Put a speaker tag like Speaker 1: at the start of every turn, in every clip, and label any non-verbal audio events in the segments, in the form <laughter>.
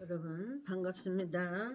Speaker 1: 여러분 반갑습니다.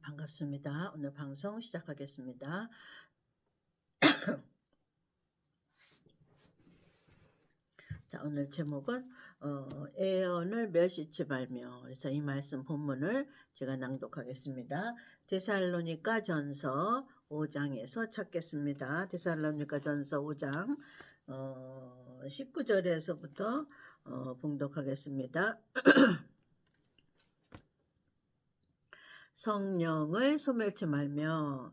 Speaker 1: 반갑습니다. 오늘 방송 시작하겠습니다. 자 오늘 제목은 어, 애언을 멸시치 말며 그래서 이 말씀 본문을 제가 낭독하겠습니다. 데살로니가 전서 5장에서 찾겠습니다. 데살로니가 전서 5장 어, 19절에서부터 어, 봉독하겠습니다. <clears throat> 성령을 소멸치 말며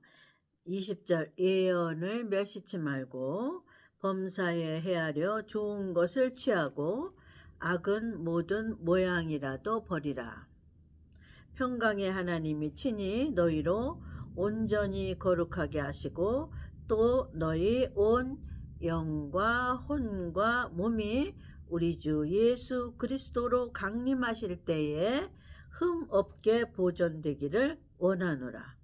Speaker 1: 20절 예언을 멸시치 말고 범사에 헤아려 좋은 것을 취하고 악은 모든 모양이라도 버리라. 평강의 하나님이 친히 너희로 온전히 거룩하게 하시고 또 너희 온 영과 혼과 몸이 우리 주 예수 그리스도로 강림하실 때에 흠 없게 보존되기를 원하노라.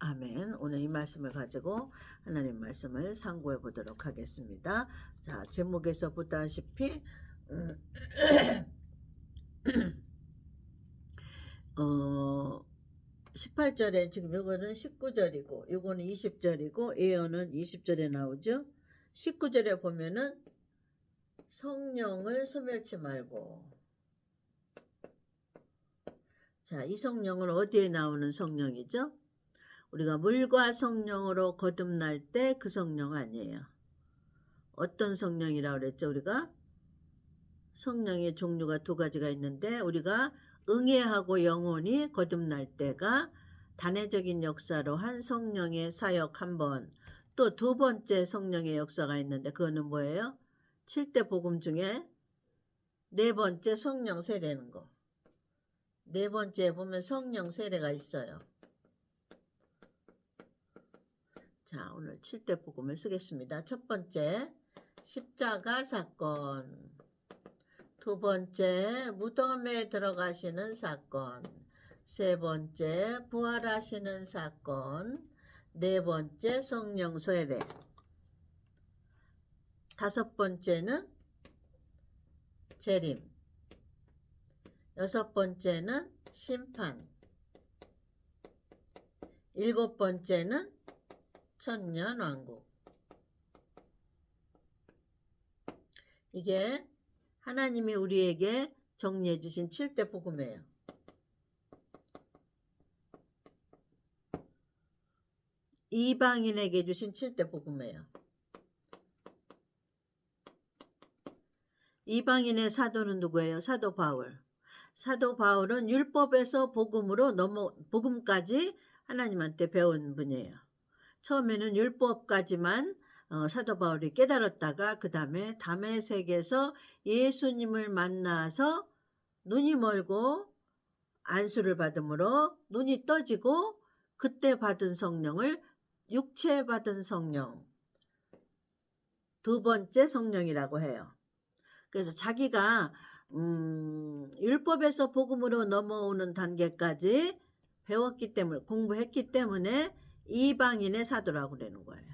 Speaker 1: 아멘. 오늘 이 말씀을 가지고 하나님 말씀을 상고해 보도록 하겠습니다. 자, 제목에서 보다시피 음, <clears throat> 어 18절에 지금 이거는 19절이고 이거는 20절이고 예언은 20절에 나오죠. 19절에 보면은 성령을 소멸치 말고 자, 이 성령은 어디에 나오는 성령이죠? 우리가 물과 성령으로 거듭날 때 그 성령 아니에요. 어떤 성령이라고 그랬죠, 우리가? 성령의 종류가 두 가지가 있는데 우리가 응애하고 영혼이 거듭날 때가 단회적인 역사로 한 성령의 사역 한 번, 또 두 번째 성령의 역사가 있는데 그거는 뭐예요? 7대 복음 중에 네 번째 성령 세례는 거. 네 번째 보면 성령 세례가 있어요. 자, 오늘 7대 복음을 쓰겠습니다. 첫 번째, 십자가 사건. 두 번째, 무덤에 들어가시는 사건. 세 번째, 부활하시는 사건. 네 번째, 성령 세례. 다섯 번째는 재림. 여섯 번째는 심판. 일곱 번째는 천년 왕국. 이게 하나님이 우리에게 정리해 주신 7대 복음이에요. 이방인에게 주신 7대 복음이에요. 이방인의 사도는 누구예요? 사도 바울. 사도 바울은 율법에서 복음으로 넘어 복음까지 하나님한테 배운 분이에요. 처음에는 율법까지만 어, 사도 바울이 깨달았다가 그 다음에 담의 세계에서 예수님을 만나서 눈이 멀고 안수를 받음으로 눈이 떠지고 그때 받은 성령을 육체 받은 성령 두 번째 성령이라고 해요. 그래서 자기가 음, 율법에서 복음으로 넘어오는 단계까지 배웠기 때문에 공부했기 때문에 이방인의 사도라고 그러는 거예요.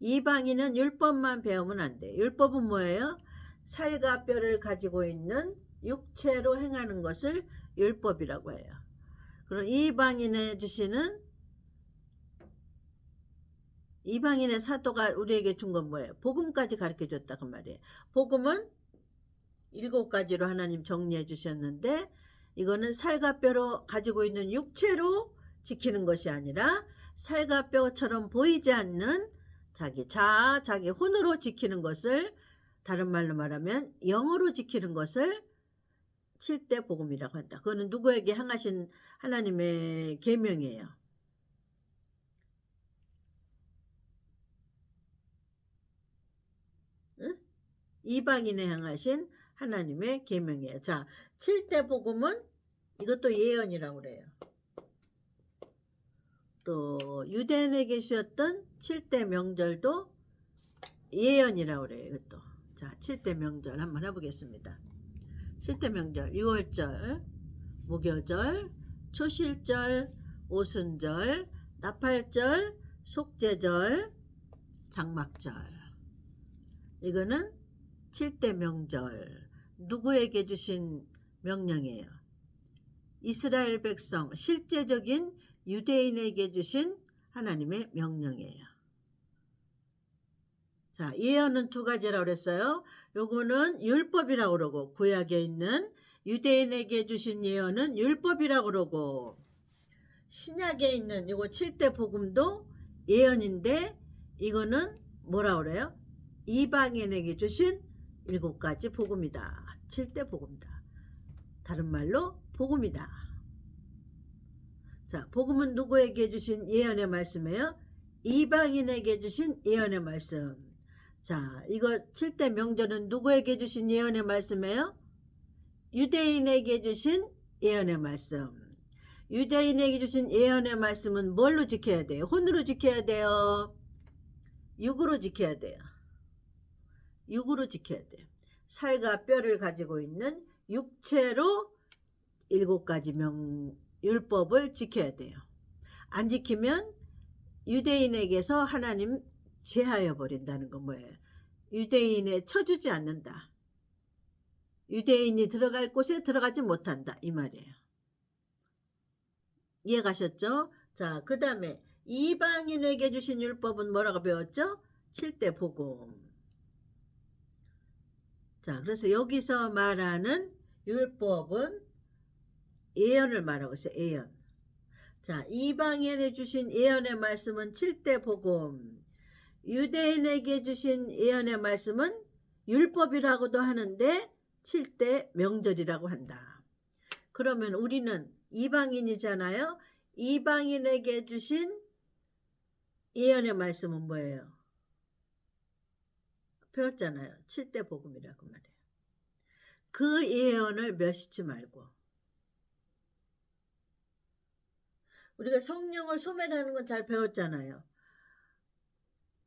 Speaker 1: 이방인은 율법만 배우면 안 돼요. 율법은 뭐예요? 살과 뼈를 가지고 있는 육체로 행하는 것을 율법이라고 해요. 그럼 이방인의 주시는 이방인의 사도가 우리에게 준 건 뭐예요? 복음까지 가르쳐 줬다 그 말이에요. 복음은 일곱 가지로 하나님 정리해 주셨는데 이거는 살과 뼈로 가지고 있는 육체로 지키는 것이 아니라 살과 뼈처럼 보이지 않는 자기 자, 자기 혼으로 지키는 것을 다른 말로 말하면 영으로 지키는 것을 칠대 복음이라고 한다. 그거는 누구에게 향하신 하나님의 계명이에요. 응? 이방인에 향하신 하나님의 계명이에요. 자, 칠대 복음은 이것도 예언이라고 그래요. 또 유대인에게 주셨던 칠대 명절도 예언이라고 그래요. 이것도. 자, 칠대 명절 한번 해보겠습니다. 칠대 명절 6월절, 무교절, 초실절, 오순절, 나팔절, 속죄절, 장막절. 이거는 칠대 명절. 누구에게 주신 명령이에요? 이스라엘 백성, 실제적인 유대인에게 주신 하나님의 명령이에요. 자, 예언은 두 가지라고 그랬어요. 요거는 율법이라고 그러고 구약에 있는 유대인에게 주신 예언은 율법이라고 그러고 신약에 있는 요거 7대 복음도 예언인데 이거는 뭐라 그래요? 이방인에게 주신 일곱 가지 복음이다. 7대 복음이다. 다른 말로 복음이다. 자, 복음은 누구에게 주신 예언의 말씀이에요? 이방인에게 주신 예언의 말씀. 자, 이거 7대 명절은 누구에게 주신 예언의 말씀이에요? 유대인에게 주신 예언의 말씀. 유대인에게 주신 예언의 말씀은 뭘로 지켜야 돼요? 혼으로 지켜야 돼요? 육으로 지켜야 돼요. 육으로 지켜야 돼요. 살과 뼈를 가지고 있는 육체로 일곱 가지 명 율법을 지켜야 돼요. 안 지키면 유대인에게서 하나님 제하여 버린다는 건 뭐예요? 유대인에 쳐주지 않는다. 유대인이 들어갈 곳에 들어가지 못한다. 이 말이에요. 이해 가셨죠? 자, 그 다음에 이방인에게 주신 율법은 뭐라고 배웠죠? 7대 복음. 자, 그래서 여기서 말하는 율법은 예언을 말하고 있어요. 예언. 자, 이방인에 주신 예언의 말씀은 7대 복음. 유대인에게 주신 예언의 말씀은 율법이라고도 하는데 7대 명절이라고 한다. 그러면 우리는 이방인이잖아요. 이방인에게 주신 예언의 말씀은 뭐예요? 배웠잖아요. 7대 복음이라고 말해요. 그 예언을 멸시치 말고 우리가 성령을 소멸하는 건 잘 배웠잖아요.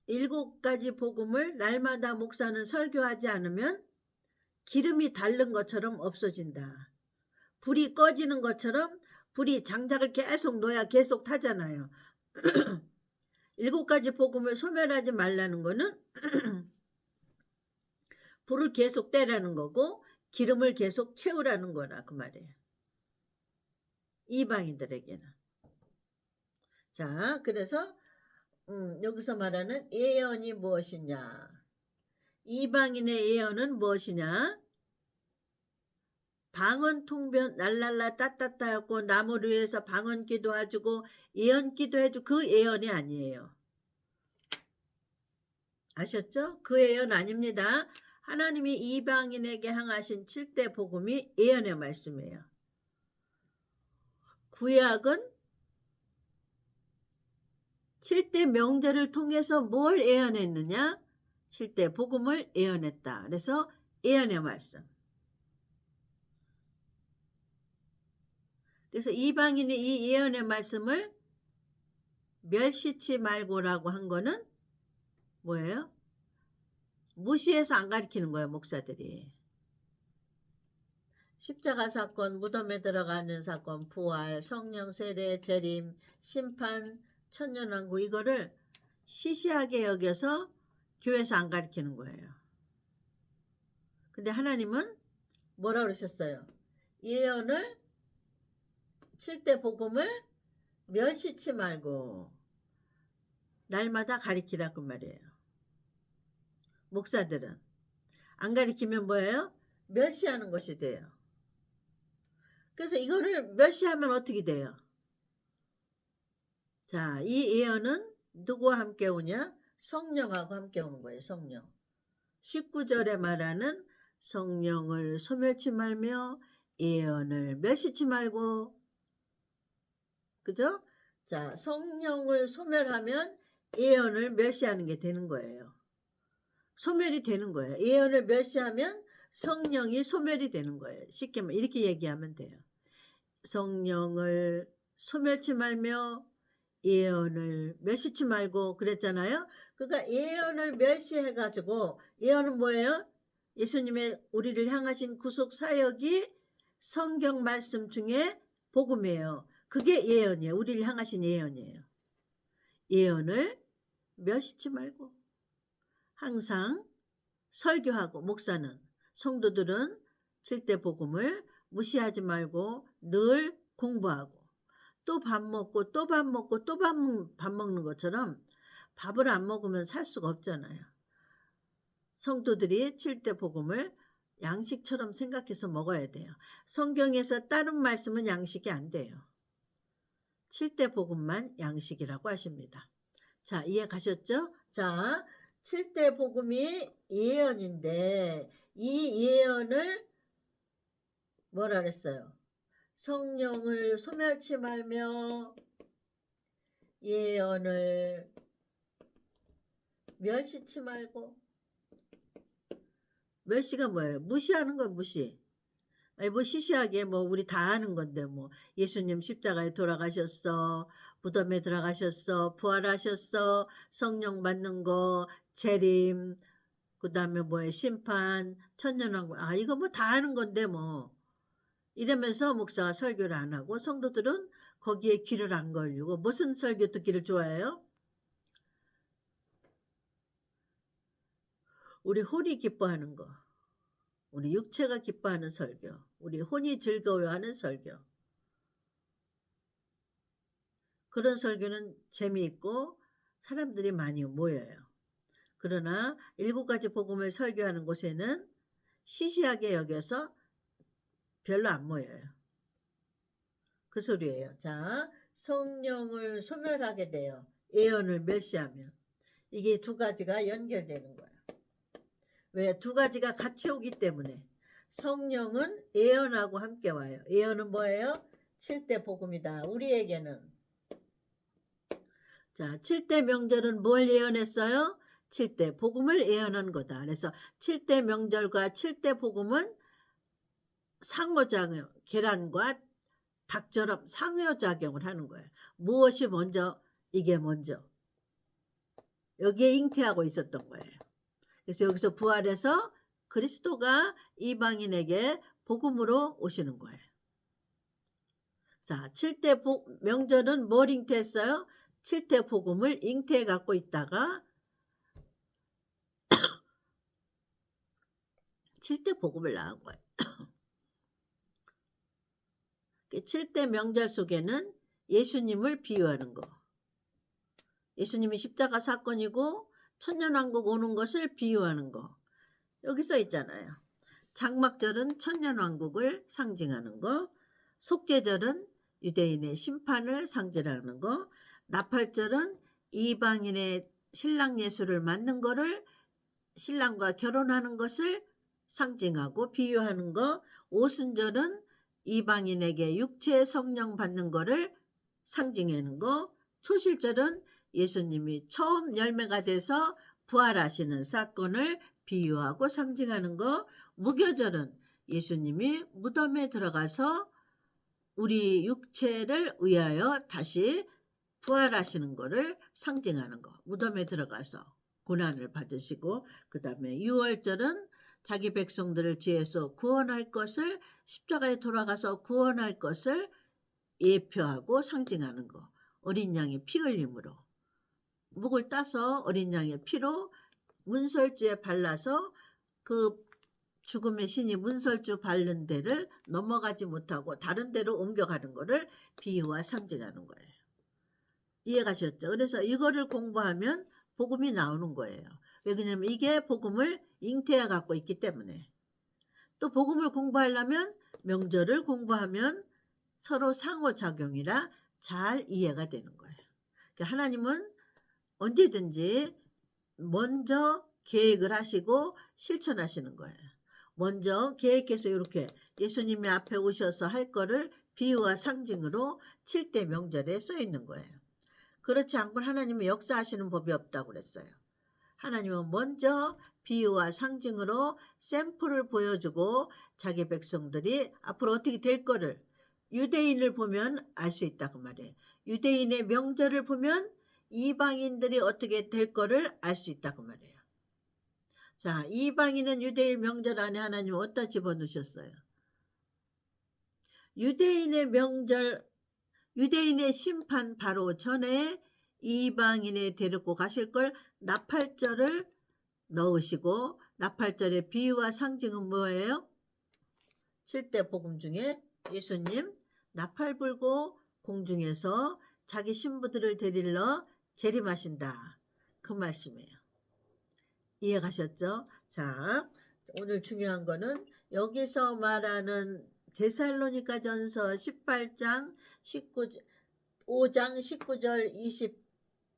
Speaker 1: 일곱 가지 복음을 날마다 목사는 설교하지 않으면 기름이 닳는 것처럼 없어진다. 불이 꺼지는 것처럼 불이 장작을 계속 놓아야 계속 타잖아요. <clears throat> 일곱 가지 복음을 소멸하지 말라는 거는 <clears throat> 불을 계속 떼라는 거고 기름을 계속 채우라는 거라 그 말이에요. 이방인들에게는. 자, 그래서 음, 여기서 말하는 예언이 무엇이냐? 이방인의 예언은 무엇이냐? 방언 통변 날랄라 따따따였고 나무를 위해서 방언 기도해주고 예언 기도해주고 그 예언이 아니에요. 아셨죠? 그 예언 아닙니다. 하나님이 이방인에게 향하신 7대 복음이 예언의 말씀이에요. 구약은 7대 명제를 통해서 뭘 예언했느냐? 7대 복음을 예언했다. 그래서 예언의 말씀. 그래서 이방인이 이 예언의 말씀을 멸시치 말고라고 한 거는 뭐예요? 무시해서 안 가르치는 거예요, 목사들이. 십자가 사건, 무덤에 들어가는 사건, 부활, 성령 세례, 재림, 심판, 천년왕국 이거를 시시하게 여겨서 교회에서 안 가르치는 거예요. 근데 하나님은 뭐라 그러셨어요? 예언을 칠대 복음을 멸시치 말고 날마다 가리키라 그 말이에요. 목사들은 안 가리키면 뭐예요? 멸시하는 것이 돼요. 그래서 이거를 멸시하면 어떻게 돼요? 자, 이 예언은 누구와 함께 오냐? 성령하고 함께 오는 거예요, 성령. 19절에 말하는 성령을 소멸치 말며 예언을 멸시치 말고 그죠? 자, 성령을 소멸하면 예언을 멸시하는 게 되는 거예요. 소멸이 되는 거예요. 예언을 멸시하면 성령이 소멸이 되는 거예요. 쉽게 말 이렇게 얘기하면 돼요. 성령을 소멸치 말며 예언을 멸시치 말고 그랬잖아요. 그러니까 예언을 멸시해 가지고 예언은 뭐예요? 예수님의 우리를 향하신 구속 사역이 성경 말씀 중에 복음이에요. 그게 예언이에요. 우리를 향하신 예언이에요. 예언을 멸시치 말고 항상 설교하고 목사는 성도들은 칠대 복음을 무시하지 말고 늘 공부하고 또 밥 먹고 또 밥 먹고 또밥 먹는 것처럼 밥을 안 먹으면 살 수가 없잖아요. 성도들이 칠대 복음을 양식처럼 생각해서 먹어야 돼요. 성경에서 다른 말씀은 양식이 안 돼요. 칠대 복음만 양식이라고 하십니다. 자, 이해 가셨죠? 자, 칠대 복음이 예언인데 이 예언을 뭐라 그랬어요? 성령을 소멸치 말며 예언을 멸시치 말고 멸시가 뭐예요? 무시하는 거 무시. 아니 뭐 시시하게 뭐 우리 다 아는 건데 뭐 예수님 십자가에 돌아가셨어 무덤에 들어가셨어 부활하셨어 성령 받는 거 재림 그 다음에 뭐에 심판 천년왕국 아 이거 뭐다 아는 건데 뭐 이러면서 목사가 설교를 안 하고 성도들은 거기에 귀를 안 걸리고 무슨 설교 듣기를 좋아해요? 우리 혼이 기뻐하는 거 우리 육체가 기뻐하는 설교, 우리 혼이 즐거워하는 설교. 그런 설교는 재미있고 사람들이 많이 모여요. 그러나 일곱 가지 복음을 설교하는 곳에는 시시하게 여겨서 별로 안 모여요. 그 소리예요. 자, 성령을 소멸하게 돼요. 예언을 멸시하면. 이게 두 가지가 연결되는 거예요. 왜? 두 가지가 같이 오기 때문에. 성령은 예언하고 함께 와요. 예언은 뭐예요? 7대 복음이다. 우리에게는. 자, 7대 명절은 뭘 예언했어요? 7대 복음을 예언한 거다. 그래서 7대 명절과 7대 복음은 상호작용, 계란과 닭처럼 상호작용을 하는 거예요. 무엇이 먼저, 이게 먼저. 여기에 잉태하고 있었던 거예요. 그래서 여기서 부활해서 그리스도가 이방인에게 복음으로 오시는 거예요. 자, 7대 복, 명절은 뭘 잉태했어요? 7대 복음을 잉태해 갖고 있다가 <coughs> 7대 복음을 낳은 거예요. <coughs> 7대 명절 속에는 예수님을 비유하는 거. 예수님이 십자가 사건이고 천년왕국 오는 것을 비유하는 거. 여기 써 있잖아요. 장막절은 천년왕국을 상징하는 거. 속죄절은 유대인의 심판을 상징하는 거. 나팔절은 이방인의 신랑 예수를 맞는 거를 신랑과 결혼하는 것을 상징하고 비유하는 거. 오순절은 이방인에게 육체의 성령 받는 거를 상징하는 거. 초실절은 예수님이 처음 열매가 돼서 부활하시는 사건을 비유하고 상징하는 거. 무교절은 예수님이 무덤에 들어가서 우리 육체를 위하여 다시 부활하시는 것을 상징하는 거. 무덤에 들어가서 고난을 받으시고 그 다음에 유월절은 자기 백성들을 죄에서 구원할 것을 십자가에 돌아가서 구원할 것을 예표하고 상징하는 거. 어린 양의 피 흘림으로 목을 따서 어린 양의 피로 문설주에 발라서 그 죽음의 신이 문설주 바른 데를 넘어가지 못하고 다른 데로 옮겨가는 거를 비유와 상징하는 거예요. 이해가셨죠? 그래서 이거를 공부하면 복음이 나오는 거예요. 왜 그러냐면 이게 복음을 잉태해 갖고 있기 때문에. 또 복음을 공부하려면 명절을 공부하면 서로 상호작용이라 잘 이해가 되는 거예요. 그러니까 하나님은 언제든지 먼저 계획을 하시고 실천하시는 거예요. 먼저 계획해서 이렇게 예수님이 앞에 오셔서 할 거를 비유와 상징으로 7대 명절에 써 있는 거예요. 그렇지 않고 하나님은 역사하시는 법이 없다고 그랬어요. 하나님은 먼저 비유와 상징으로 샘플을 보여주고 자기 백성들이 앞으로 어떻게 될 거를 유대인을 보면 알 수 있다고 말해요. 유대인의 명절을 보면 이방인들이 어떻게 될 거를 알 수 있다고 말해요. 자, 이방인은 유대인 명절 안에 하나님 어디다 집어넣으셨어요? 유대인의 명절, 유대인의 심판 바로 전에 이방인에 데리고 가실 걸 나팔절을 넣으시고 나팔절의 비유와 상징은 뭐예요? 7대 복음 중에 예수님 나팔 불고 공중에서 자기 신부들을 데리러 재림하신다. 그 말씀이에요. 이해 가셨죠? 자, 오늘 중요한 거는 여기서 말하는 데살로니가 전서 18장 19, 5장 19절 20,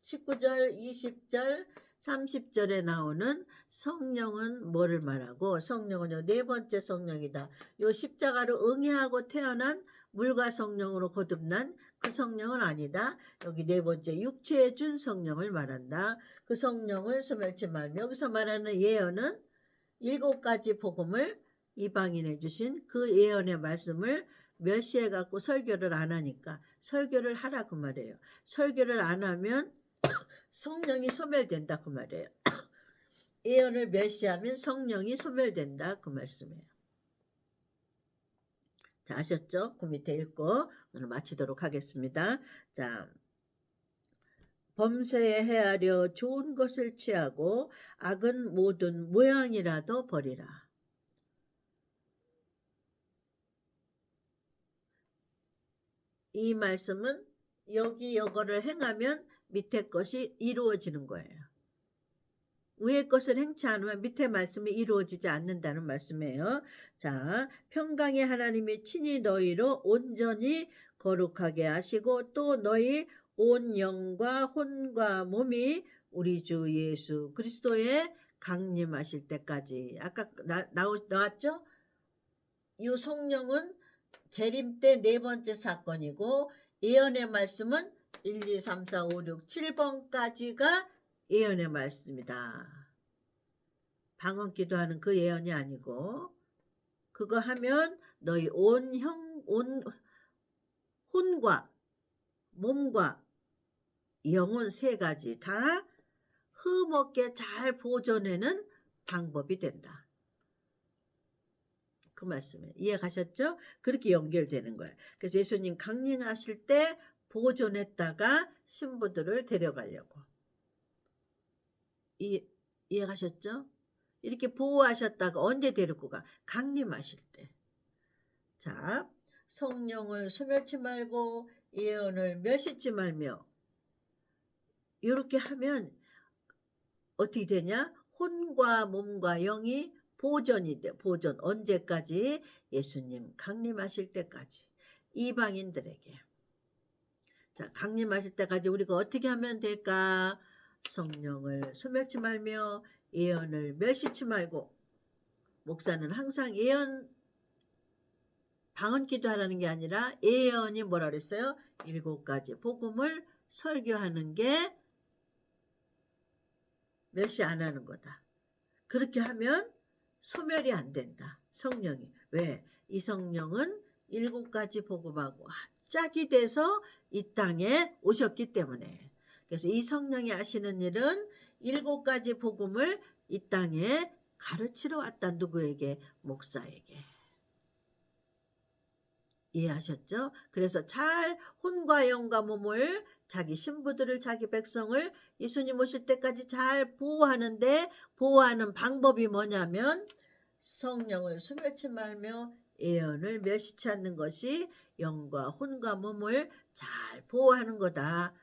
Speaker 1: 19절 20절 30절에 나오는 성령은 뭐를 말하고 성령은 요 네 번째 성령이다. 요 십자가로 응해하고 태어난 물과 성령으로 거듭난 그 성령은 아니다. 여기 네 번째 육체에 준 성령을 말한다. 그 성령을 소멸치 말며 여기서 말하는 예언은 일곱 가지 복음을 이방인에 주신 그 예언의 말씀을 멸시해 갖고 설교를 안 하니까 설교를 하라 그 말이에요. 설교를 안 하면 <coughs> 성령이 소멸된다 그 말이에요. <coughs> 예언을 멸시하면 성령이 소멸된다 그 말씀이에요. 자 아셨죠? 그 밑에 읽고 오늘 마치도록 하겠습니다. 자 범죄에 헤아려 좋은 것을 취하고 악은 모든 모양이라도 버리라. 이 말씀은 여기 여거를 행하면 밑에 것이 이루어지는 거예요. 위의 것을 행치 않으면 밑에 말씀이 이루어지지 않는다는 말씀이에요. 자, 평강의 하나님이 친히 너희로 온전히 거룩하게 하시고 또 너희 온 영과 혼과 몸이 우리 주 예수 그리스도의 강림하실 때까지 아까 나, 나오, 나왔죠? 이 성령은 재림 때 네 번째 사건이고 예언의 말씀은 1, 2, 3, 4, 5, 6, 7번까지가 예언의 말씀이다. 방언 기도하는 그 예언이 아니고 그거 하면 너희 온 형, 온 혼과 몸과 영혼 세 가지 다 흠없게 잘 보존하는 방법이 된다. 그 말씀에 이해 가셨죠? 그렇게 연결되는 거예요. 그래서 예수님 강림하실 때 보존했다가 신부들을 데려가려고. 이, 이해 가셨죠? 이렇게 보호하셨다가 언제 데리고 가? 강림하실 때. 자, 성령을 소멸치 말고 예언을 멸시치 말며 이렇게 하면 어떻게 되냐? 혼과 몸과 영이 보존이 돼. 보존 언제까지? 예수님 강림하실 때까지. 이방인들에게. 자, 강림하실 때까지 우리가 어떻게 하면 될까? 성령을 소멸치 말며 예언을 멸시치 말고 목사는 항상 예언 방언 기도하라는 게 아니라 예언이 뭐라 그랬어요? 일곱 가지 복음을 설교하는 게 멸시 안 하는 거다. 그렇게 하면 소멸이 안 된다. 성령이. 왜? 이 성령은 일곱 가지 복음하고 짝이 돼서 이 땅에 오셨기 때문에. 그래서 이 성령이 하시는 일은 일곱 가지 복음을 이 땅에 가르치러 왔다. 누구에게? 목사에게. 이해하셨죠? 그래서 잘 혼과 영과 몸을 자기 신부들을 자기 백성을 예수님 오실 때까지 잘 보호하는데 보호하는 방법이 뭐냐면 성령을 수멸치 말며 예언을 멸시치 않는 것이 영과 혼과 몸을 잘 보호하는 거다.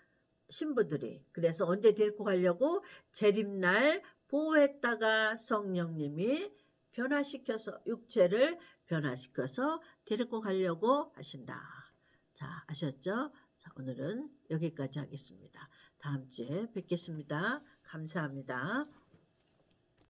Speaker 1: 신부들이. 그래서 언제 데리고 가려고 재림날 보호했다가 성령님이 변화시켜서 육체를 변화시켜서 데리고 가려고 하신다. 자, 아셨죠? 자, 오늘은 여기까지 하겠습니다. 다음 주에 뵙겠습니다. 감사합니다.